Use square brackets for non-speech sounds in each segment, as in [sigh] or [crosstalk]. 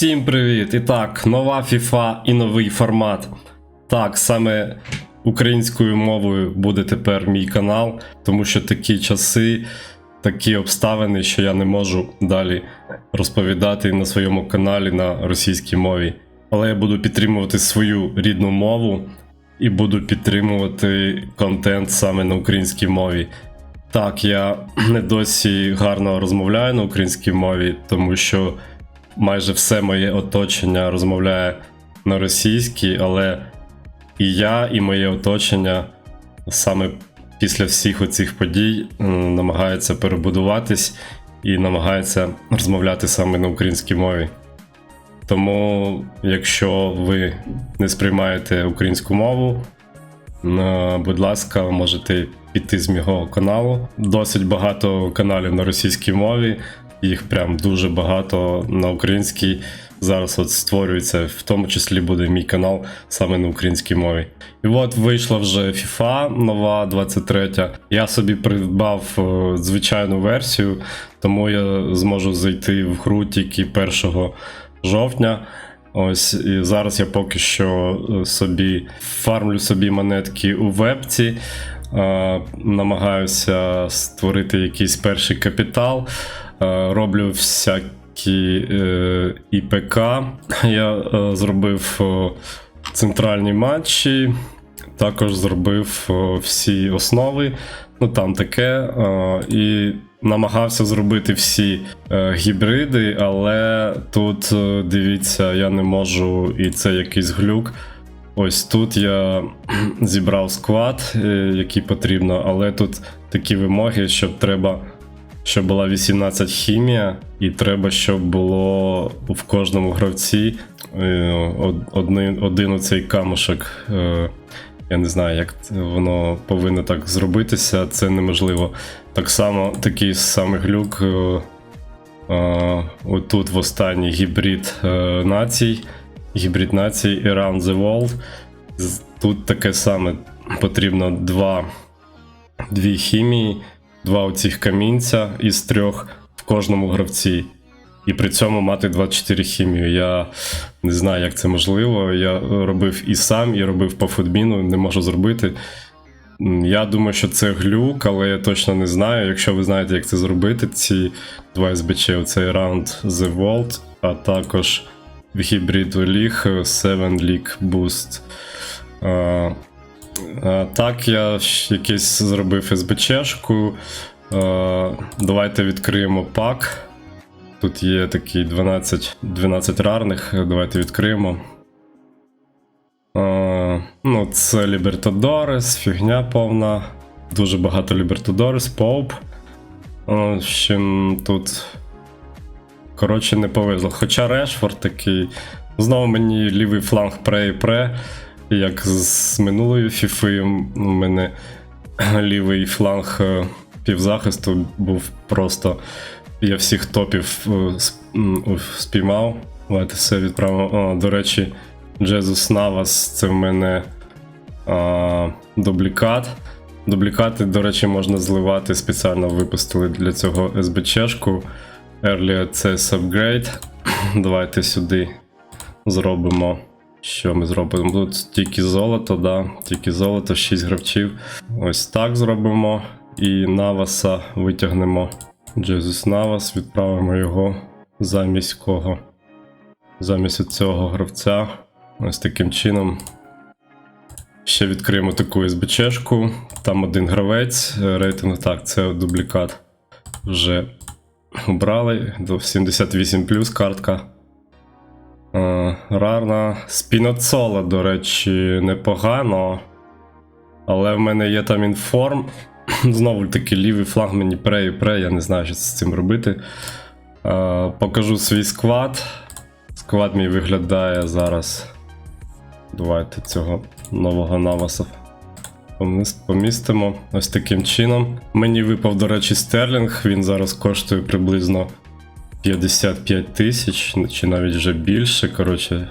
Всім привіт! І так, нова FIFA і новий формат. Так, саме українською мовою буде тепер мій канал, тому що такі часи, такі обставини, що я не можу далі розповідати на своєму каналі на російській мові. Але я буду підтримувати свою рідну мову і буду підтримувати контент саме на українській мові. Так, я [clears throat] не досі гарно розмовляю на українській мові, тому що майже все моє оточення розмовляє на російській, але і я, і моє оточення саме після всіх оцих подій м, намагається перебудуватись і намагається розмовляти саме на українській мові. Тому, якщо ви не сприймаєте українську мову, е, будь ласка, можете піти з мого каналу. Досить багато каналів на російській мові, їх прям дуже багато на українській. Зараз от створюється, в тому числі буде мій канал саме на українській мові. І от вийшла вже FIFA нова 23. Я собі придбав е, звичайну версію, тому я зможу зайти в гру тільки 1 жовтня. Ось і зараз я поки що е, собі фармлю собі монетки у вебці, е, намагаюся створити якийсь перший капітал, роблю всякі е, ІПК. [laughs] Я е, зробив е, центральні матчі, також зробив е, всі основи. Ну там таке. е, І намагався зробити всі е, гібриди, але тут е, дивіться, я не можу, і це якийсь глюк. Ось тут я [clears throat] зібрав склад, е, який потрібно, але тут такі вимоги, щоб треба, щоб була 18 хімія, і треба, щоб було в кожному гравці е, один, один оцей камушок. е, я не знаю, як воно повинно так зробитися, це неможливо. Так само такий самий глюк. е, Отут в останній гібрид націй. Гібрид націй Around the World. Тут таке саме потрібно два, дві хімії, два оцих камінця із трьох в кожному гравці. І при цьому мати 24 хімію. Я не знаю, як це можливо. Я робив і сам, і робив по футбіну, не можу зробити. Я думаю, що це глюк, але я точно не знаю. Якщо ви знаєте, як це зробити, ці два СБЧ, оцей Round The World, а також в гібриду League 7 League Boost. А, так, я якийсь зробив СБЧшку. А, давайте відкриємо пак. Тут є такі 12, 12 рарних, давайте відкриємо. Ну, це Лібертадорес, фігня повна. Дуже багато Лібертадорес, Поуп. А, тут. Коротше, не повезло. Хоча Решфорд такий. Знову мені лівий фланг пре і пре. Як з минулої фіфи, у мене лівий фланг е, півзахисту був просто. Я всіх топів е, спіймав. Давайте все відправимо. До речі, Джезус Навас це в мене а, дублікат. Дублікати, до речі, можна зливати. Спеціально випустили для цього СБЧшку. Early Access Upgrade. [clears throat] Давайте сюди зробимо. Що ми зробимо? Тут тільки золото, да, тільки золото, 6 гравців. Ось так зробимо. І Наваса витягнемо. Джезус Навас, відправимо його замість кого? Замість цього гравця. Ось таким чином. Ще відкриємо таку СБЧшку. Там один гравець. Рейтинг так, це дублікат. Вже обрали. До 78 картка. Е, Рарна. Спіноцола, до речі, непогано. Але в мене є там інформ. [clears throat] Знову таки лівий фланг мені пре і пре, я не знаю, що з цим робити. Е, покажу свій склад. Склад мій виглядає зараз. Давайте цього нового наваса помістимо ось таким чином. Мені випав, до речі, стерлінг. Він зараз коштує приблизно 55 тисяч, чи навіть вже більше. Коротше,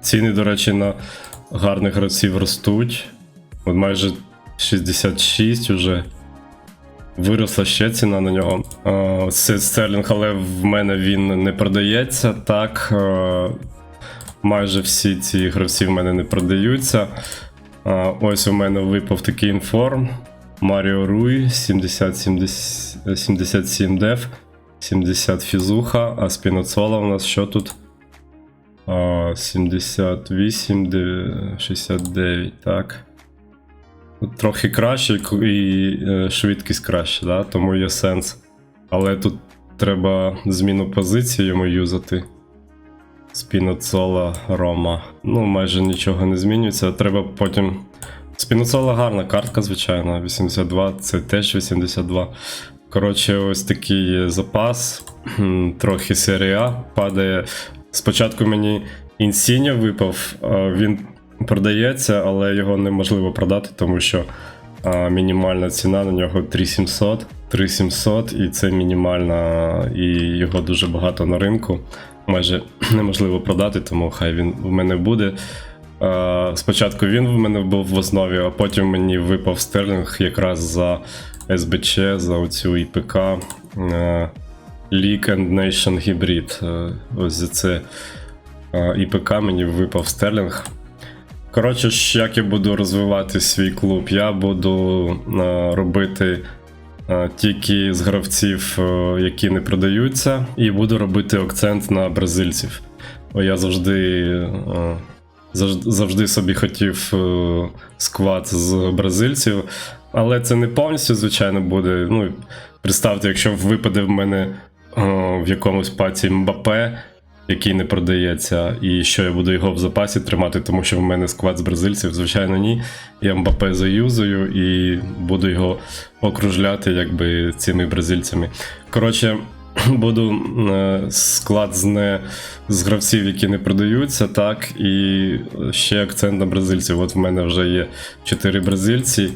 ціни, до речі, на гарних гравців ростуть. От майже 66 уже. Виросла ще ціна на нього. Це Стерлінг, але в мене він не продається. Так. Майже всі ці гравці в мене не продаються. Ось у мене випав такий інформ. Маріо Руй 70, 70, 77 деф, 70 фізуха, а спіноцола у нас що тут? А, 78, 69, так. Трохи краще і- і е, швидкість краще, да? тому є сенс. Але тут треба зміну позиції йому юзати. Спіноцола Рома. Ну, майже нічого не змінюється. Треба потім. Спіноцола гарна картка, звичайно. 82, це теж 82. Коротше, ось такий запас. Трохи серія падає. Спочатку мені інсіння випав, він продається, але його неможливо продати, тому що мінімальна ціна на нього 3700. 3700 і це мінімальна, і його дуже багато на ринку. Майже [clears throat] неможливо продати, тому хай він в мене буде. Спочатку він в мене був в основі, а потім мені випав стерлінг якраз за СБЧ, за оцю ІПК е, League and Nation Hybrid. Е, Ось за це е, ІПК мені випав стерлінг. Коротше, як я буду розвивати свій клуб, я буду робити тільки з гравців, які не продаються, і буду робити акцент на бразильців. Я завжди, завжди, собі хотів сквад з бразильців, але це не повністю, звичайно, буде. Ну, представте, якщо випаде в мене е, в якомусь паці Мбапе, який не продається, і що я буду його в запасі тримати, тому що в мене сквад з бразильців, звичайно, ні. Я Мбапе заюзаю і буду його окружляти якби цими бразильцями. Коротше, [clears throat] буду е, склад з не з гравців, які не продаються, так, і ще акцент на бразильців. От в мене вже є 4 бразильці.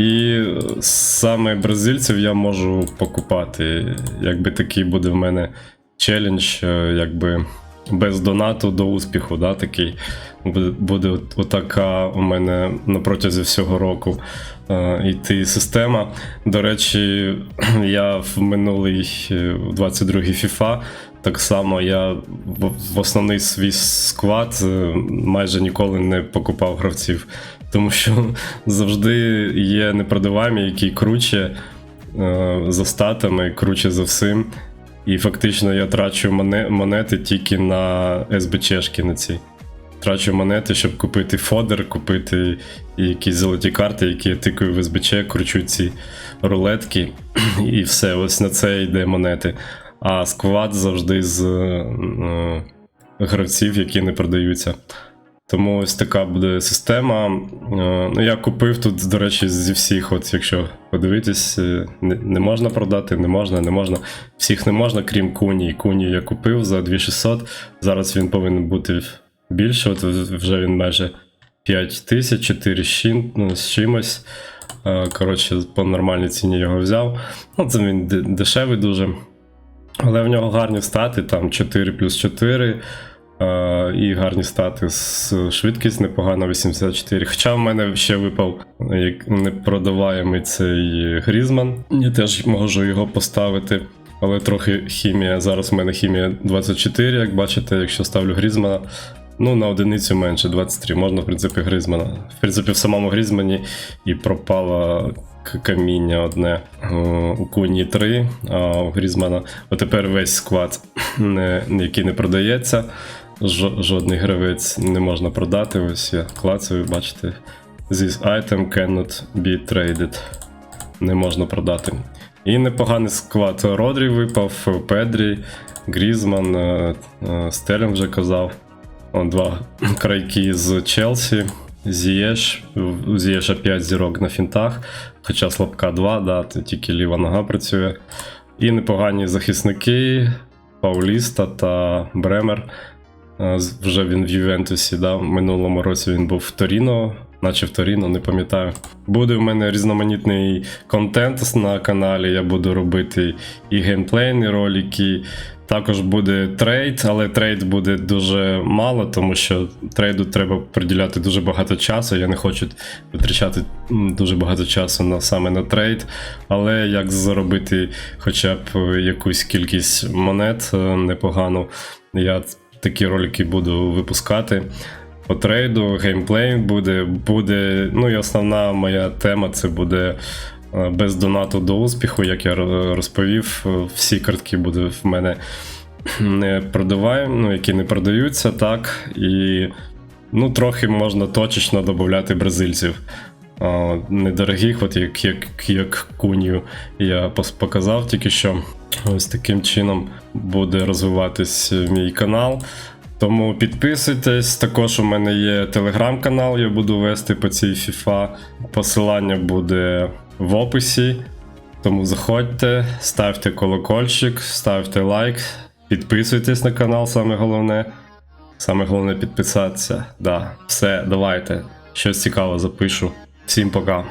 І саме бразильців я можу покупати. Якби такий буде в мене челендж, е, якби без донату до успіху, да, такий. Буде, отака у мене на протязі всього року е, йти система. До речі, [clears throat] я в минулий е, в 22-й FIFA так само я в, основний свій склад е, майже ніколи не покупав гравців, тому що завжди є непродаваемі, які круче е, за статами, круче за всім. І фактично я трачу монети тільки на СБЧшки на ці. Трачу монети, щоб купити фодер, купити якісь золоті карти, які я тикаю в СБЧ, кручу ці рулетки, [clears throat] і все, ось на це йде монети. А сквад завжди з е, гравців, які не продаються. Тому ось така буде система. Е, Ну, я купив тут, до речі, зі всіх, от якщо подивитись, е, не, можна продати, не можна, не можна. Всіх не можна, крім Куні. Куні я купив за 2600. Зараз він повинен бути більше. От вже він майже 5000, 4 з чим- ну, з чимось. Е, Коротше, по нормальній ціні його взяв. Ну, це він дешевий дуже. Але в нього гарні стати, там 4 плюс 4. І гарні стати з швидкість непогана 84. Хоча в мене ще випав як непродаваємий цей Грізман. Я теж можу його поставити. Але трохи хімія. Зараз в мене хімія 24, як бачите, якщо ставлю Грізмана. Ну, на одиницю менше, 23. Можна, в принципі, Грізмана. В принципі, в самому Грізмані і пропало каміння одне. Е, У Куні 3, а у Грізмана. От тепер весь склад, який не продається. Жо- жодний гравець не можна продати. Ось я клацаю, бачите. This item cannot be traded. Не можна продати. І непоганий склад Родрі випав, Педрі, Грізман, е, е, Стерлінг вже казав. Два [laughs] крайки з Челсі. Зієш. У Зієша 5 зірок на фінтах, хоча слабка 2, да, тільки ліва нога працює. І непогані захисники Пауліста та Бремер. Е, Вже він в Ювентусі, да, в минулому році він був в Торіно наче в Торіно, не пам'ятаю. Буде в мене різноманітний контент на каналі. Я буду робити і геймплейні ролики. Також буде трейд, але трейд буде дуже мало, тому що трейду треба приділяти дуже багато часу. Я не хочу витрачати дуже багато часу на саме на трейд. Але як заробити хоча б якусь кількість монет е, непогану, я такі ролики буду випускати. По трейду, геймплей буде, буде. Ну і основна моя тема це буде е, без донату до успіху, як я розповів. Всі картки будуть в мене не продаваємо, ну, які не продаються, так. І ну, трохи можна точечно додати бразильців. Недорогих, от як, як, як кунью я показав тільки що. Ось таким чином буде розвиватись мій канал. Тому підписуйтесь. Також у мене є телеграм-канал, я буду вести по цій FIFA. Посилання буде в описі. Тому заходьте, ставте колокольчик, ставте лайк, підписуйтесь на канал, саме головне. Саме головне підписатися. Да, все, давайте. Щось цікаве запишу. Всім пока.